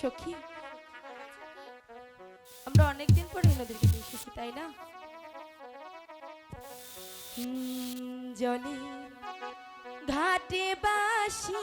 সখী। আমরা অনেকদিন পরে নদীকে এসেছি তাই না? জলে ঘাটে বাসি